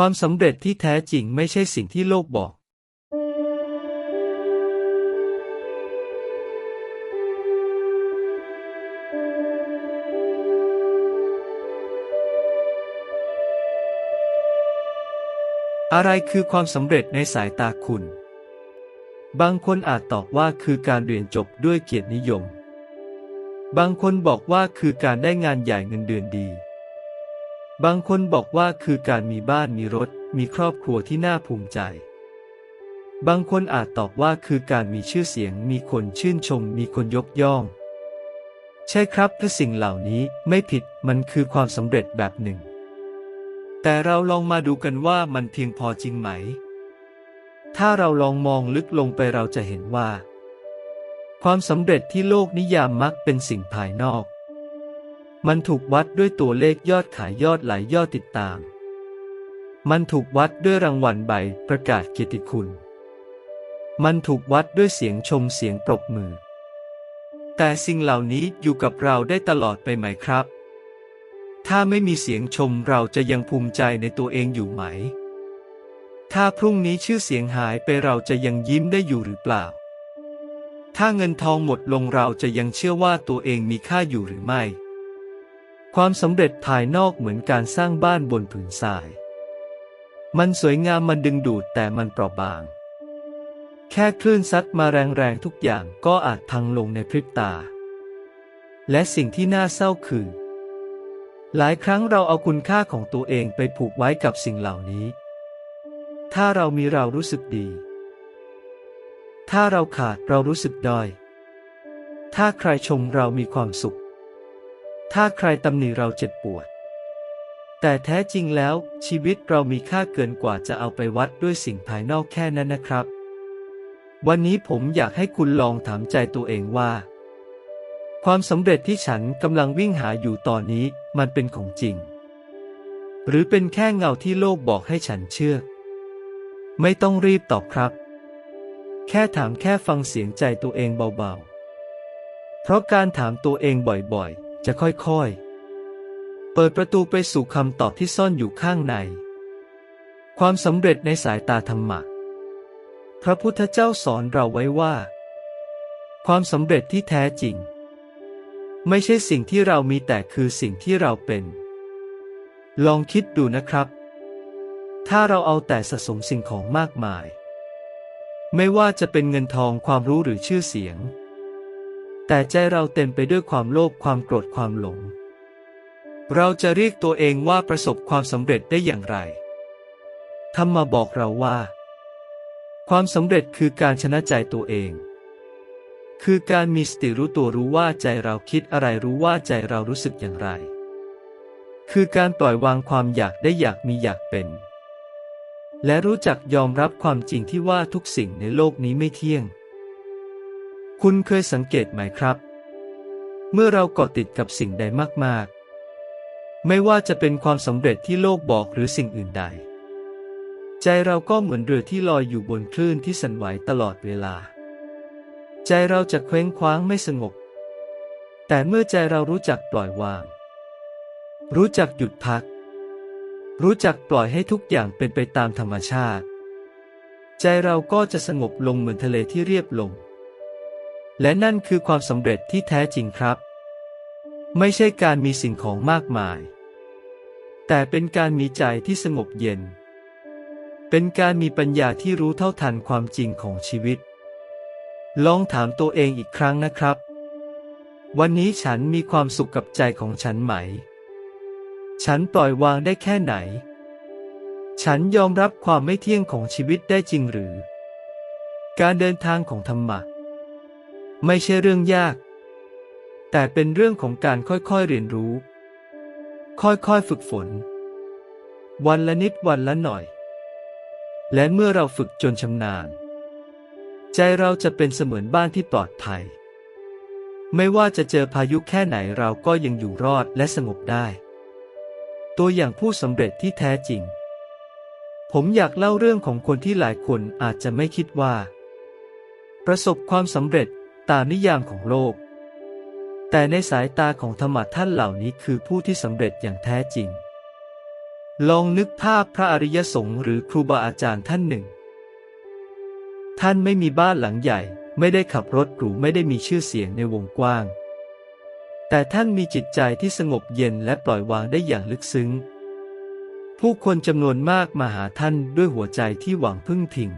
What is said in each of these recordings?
ความสำเร็จที่แท้จริงไม่ใช่สิ่งที่โลกบอก อะไรคือความสำเร็จในสายตาคุณ บางคนอาจตอบว่าคือการเรียนจบด้วยเกียรตินิยม บางคนบอกว่าคือการได้งานใหญ่เงินเดือนดี บางคนบอกว่าคือการมีบ้านมีรถ มีครอบครัวที่น่าภูมิใจ บางคนอาจตอบว่าคือการมีชื่อเสียง มีคนชื่นชม มีคนยกย่อง ใช่ครับและสิ่งเหล่านี้ไม่ผิดมันคือความสำเร็จแบบหนึ่ง แต่เราลองมาดูกันว่ามันเพียงพอจริงไหม ถ้าเราลองมองลึกลงไปเราจะเห็นว่า ความสำเร็จที่โลกนิยามมักเป็นสิ่งภายนอก มันถูกวัดด้วยตัวเลขยอดขายยอดไหลยอดติดตาม มันถูกวัดด้วยรางวัลใบประกาศเกียรติคุณ มันถูกวัดด้วยเสียงชมเสียงปรบมือ แต่สิ่งเหล่านี้อยู่กับเราได้ตลอดไปไหมครับ ถ้าไม่มีเสียงชมเราจะยังภูมิใจในตัวเองอยู่ไหม ถ้าพรุ่งนี้ชื่อเสียงหายไปเราจะยังยิ้มได้อยู่หรือเปล่า ถ้าเงินทองหมดลงเราจะยังเชื่อว่าตัวเองมีค่าอยู่หรือไม่ ความสำเร็จภายนอกเหมือนการสร้างบ้านบนผืนทราย มันสวยงามมันดึงดูดแต่มันเปราะบาง แค่คลื่นซัดมาแรงๆทุกอย่างก็อาจพังลงในพริบตา และสิ่งที่น่าเศร้าคือ หลายครั้งเราเอาคุณค่าของตัวเองไปผูกไว้กับสิ่งเหล่านี้ ถ้าเรามีเรารู้สึกดี ถ้าเราขาดเรารู้สึกด้อย ถ้าใครชมเรามีความสุข ถ้าใครตำหนิเราเจ็บปวด แต่แท้จริงแล้ว ชีวิตเรามีค่าเกินกว่าจะเอาไปวัดด้วยสิ่งภายนอกแค่นั้นนะครับ วันนี้ผมอยากให้คุณลองถามใจตัวเองว่า ความสำเร็จที่ฉันกำลังวิ่งหาอยู่ตอนนี้มันเป็นของจริง หรือเป็นแค่เงาที่โลกบอกให้ฉันเชื่อ ไม่ต้องรีบตอบครับ แค่ถามแค่ฟังเสียงใจตัวเองเบาๆ เพราะการถามตัวเองบ่อยๆ จะค่อยๆ เปิดประตูไปสู่คำตอบที่ซ่อนอยู่ข้างใน ความสำเร็จในสายตาธรรมะ พระพุทธเจ้าสอนเราไว้ว่า ความสำเร็จที่แท้จริง ไม่ใช่สิ่งที่เรามีแต่คือสิ่งที่เราเป็น ลองคิดดูนะครับ ถ้าเราเอาแต่สะสมสิ่งของมากมาย ไม่ว่าจะเป็นเงินทองความรู้หรือชื่อเสียง แต่ใจเราเต็มไปด้วยความโลภความโกรธความหลง เราจะเรียกตัวเองว่าประสบความสำเร็จได้อย่างไรธรรมาบอกเราว่า ความสำเร็จคือการชนะใจตัวเอง คือการมีสติรู้ตัวรู้ว่าใจเราคิดอะไรรู้ว่าใจเรารู้สึกอย่างไร คือการปล่อยวางความอยากได้อยากมีอยากเป็น และรู้จักยอมรับความจริงที่ว่าทุกสิ่งในโลกนี้ไม่เที่ยง คุณเคยสังเกตไหมครับ เมื่อเราเกาะติดกับสิ่งใดมาก ๆ ไม่ว่าจะเป็นความสำเร็จที่โลกบอกหรือสิ่งอื่นใด ใจเราก็เหมือนเรือที่ลอยอยู่บนคลื่นที่สั่นไหวตลอดเวลา ใจเราจะเคว้งคว้างไม่สงบ แต่เมื่อใจเรารู้จักปล่อยวาง รู้จักหยุดพัก รู้จักปล่อยให้ทุกอย่างเป็นไปตามธรรมชาติ ใจเราก็จะสงบลงเหมือนทะเลที่เรียบลง และนั่นคือความสำเร็จที่แท้จริงครับ ไม่ใช่การมีสิ่งของมากมาย แต่เป็นการมีใจที่สงบเย็น เป็นการมีปัญญาที่รู้เท่าทันความจริงของชีวิต ลองถามตัวเองอีกครั้งนะครับ วันนี้ฉันมีความสุขกับใจของฉันไหม ฉันปล่อยวางได้แค่ไหน ฉันยอมรับความไม่เที่ยงของชีวิตได้จริงหรือ การเดินทางของธรรมะ ไม่ใช่เรื่องยาก แต่เป็นเรื่องของการค่อยๆเรียนรู้ ค่อยๆฝึกฝน วันละนิดวันละหน่อย และเมื่อเราฝึกจนชำนาญ ใจเราจะเป็นเสมือนบ้านที่ปลอดภัย ไม่ว่าจะเจอพายุแค่ไหนเราก็ยังอยู่รอดและสงบได้ ตัวอย่างผู้สำเร็จที่แท้จริง ผมอยากเล่าเรื่องของคนที่หลายคนอาจจะไม่คิดว่า ประสบความสำเร็จ ตามนิยามของโลก แต่ในสายตาของธรรมะท่านเหล่านี้คือผู้ที่สำเร็จอย่างแท้จริง ลองนึกภาพพระอริยสงฆ์หรือครูบาอาจารย์ท่านหนึ่ง ท่านไม่มีบ้านหลังใหญ่ ไม่ได้ขับรถหรูไม่ได้มีชื่อเสียงในวงกว้าง แต่ท่านมีจิตใจที่สงบเย็นและปล่อยวางได้อย่างลึกซึ้ง ผู้คนจำนวนมากมาหาท่านด้วยหัวใจที่หวังพึ่งพิง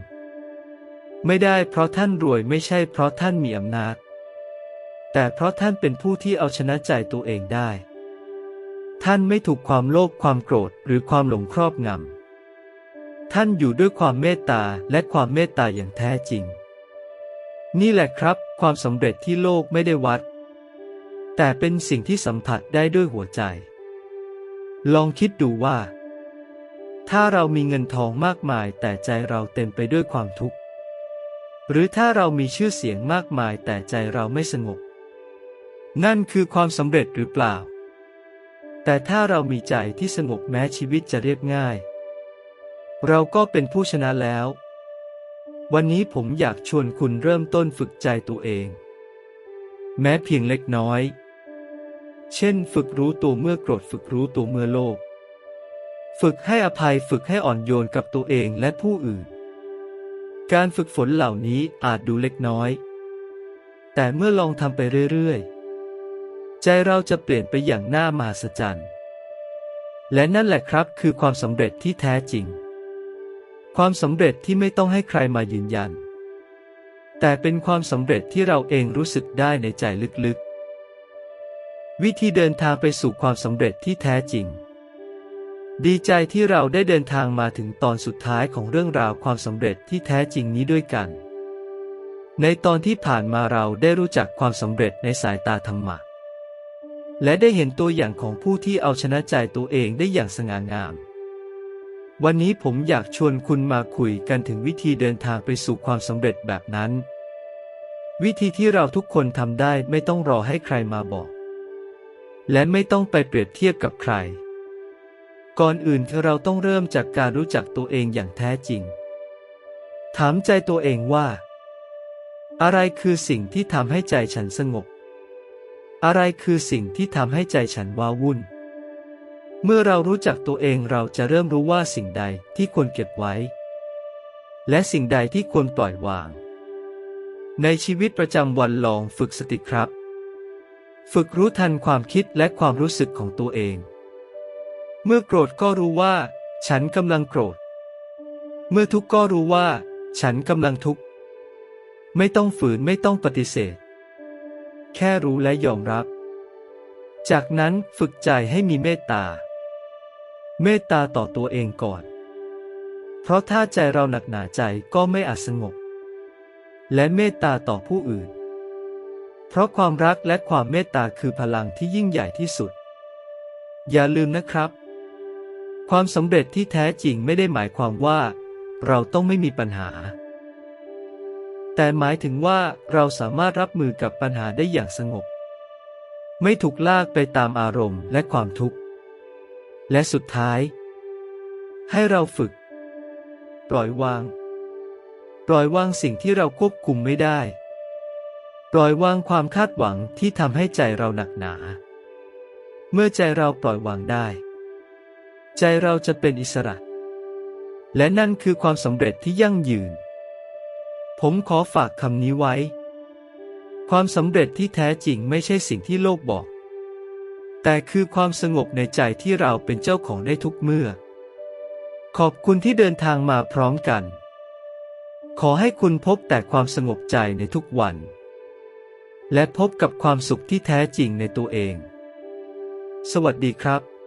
ไม่ได้เพราะท่านรวยไม่ใช่เพราะท่านมีอำนาจ แต่เพราะท่านเป็นผู้ที่เอาชนะใจตัวเองได้ ท่านไม่ถูกความโลภความโกรธหรือความหลงครอบงำ ท่านอยู่ด้วยความเมตตาและความเมตตาอย่างแท้จริง นี่แหละครับ ความสำเร็จที่โลกไม่ได้วัด แต่เป็นสิ่งที่สัมผัสได้ด้วยหัวใจ ลองคิดดูว่า ถ้าเรามีเงินทองมากมายแต่ใจเราเต็มไปด้วยความทุกข์ หรือถ้าเรามีชื่อเสียงมากมายแต่ใจเราไม่สงบ นั่นคือความสำเร็จหรือเปล่า แต่ถ้าเรามีใจที่สงบแม้ชีวิตจะเรียบง่าย เราก็เป็นผู้ชนะแล้ว วันนี้ผมอยากชวนคุณเริ่มต้นฝึกใจตัวเอง แม้เพียงเล็กน้อย เช่น ฝึกรู้ตัวเมื่อโกรธฝึกรู้ตัวเมื่อโลภฝึกให้อภัยฝึกให้อ่อนโยนกับตัวเองและผู้อื่น การฝึกฝนเหล่านี้อาจดูเล็กน้อย แต่เมื่อลองทำไปเรื่อยๆ ใจเราจะเปลี่ยนไปอย่างน่ามหัศจรรย์ และนั่นแหละครับคือความสำเร็จที่แท้จริง ความสำเร็จที่ไม่ต้องให้ใครมายืนยัน แต่เป็นความสำเร็จที่เราเองรู้สึกได้ในใจลึกๆ วิธีเดินทางไปสู่ความสำเร็จที่แท้จริง ดีใจที่เราได้เดินทางมาถึงตอนสุดท้ายของเรื่องราวความสำเร็จที่แท้จริงนี้ด้วยกัน ในตอนที่ผ่านมาเราได้รู้จักความสำเร็จในสายตาธรรมะ และได้เห็นตัวอย่างของผู้ที่เอาชนะใจตัวเองได้อย่างสง่างาม วันนี้ผมอยากชวนคุณมาคุยกันถึงวิธีเดินทางไปสู่ความสำเร็จแบบนั้น วิธีที่เราทุกคนทำได้ไม่ต้องรอให้ใครมาบอก และไม่ต้องไปเปรียบเทียบกับใคร ก่อนอื่นเราต้องเริ่มจากการรู้จักตัวเองอย่างแท้จริง ถามใจตัวเองว่า อะไรคือสิ่งที่ทำให้ใจฉันสงบ อะไรคือสิ่งที่ทำให้ใจฉันว้าวุ่น เมื่อเรารู้จักตัวเองเราจะเริ่มรู้ว่าสิ่งใดที่ควรเก็บไว้ และสิ่งใดที่ควรปล่อยวาง ในชีวิตประจำวันลองฝึกสติครับ ฝึกรู้ทันความคิดและความรู้สึกของตัวเอง เมื่อโกรธก็รู้ว่า ฉันกำลังโกรธ เมื่อทุกข์ก็รู้ว่า ฉันกำลังทุกข์ ไม่ต้องฝืนไม่ต้องปฏิเสธ แค่รู้และยอมรับ จากนั้นฝึกใจให้มีเมตตา เมตตาต่อตัวเองก่อน เพราะถ้าใจเราหนักหนาใจก็ไม่อาจสงบ และเมตตาต่อผู้อื่น เพราะความรักและความเมตตาคือพลังที่ยิ่งใหญ่ที่สุดอย่าลืมนะครับ ความสำเร็จที่แท้จริงไม่ได้หมายความว่า เราต้องไม่มีปัญหา แต่หมายถึงว่าเราสามารถรับมือกับปัญหาได้อย่างสงบ ไม่ถูกลากไปตามอารมณ์และความทุกข์ และสุดท้าย ให้เราฝึก ปล่อยวาง ปล่อยวางสิ่งที่เราควบคุมไม่ได้ ปล่อยวางความคาดหวังที่ทำให้ใจเราหนักหนา เมื่อใจเราปล่อยวางได้ ใจเราจะเป็นอิสระ และนั่นคือความสำเร็จที่ยั่งยืน ผมขอฝากคำนี้ไว้ ความสำเร็จที่แท้จริงไม่ใช่สิ่งที่โลกบอก แต่คือความสงบในใจที่เราเป็นเจ้าของได้ทุกเมื่อ ขอบคุณที่เดินทางมาพร้อมกัน ขอให้คุณพบแต่ความสงบใจในทุกวัน และพบกับความสุขที่แท้จริงในตัวเอง สวัสดีครับ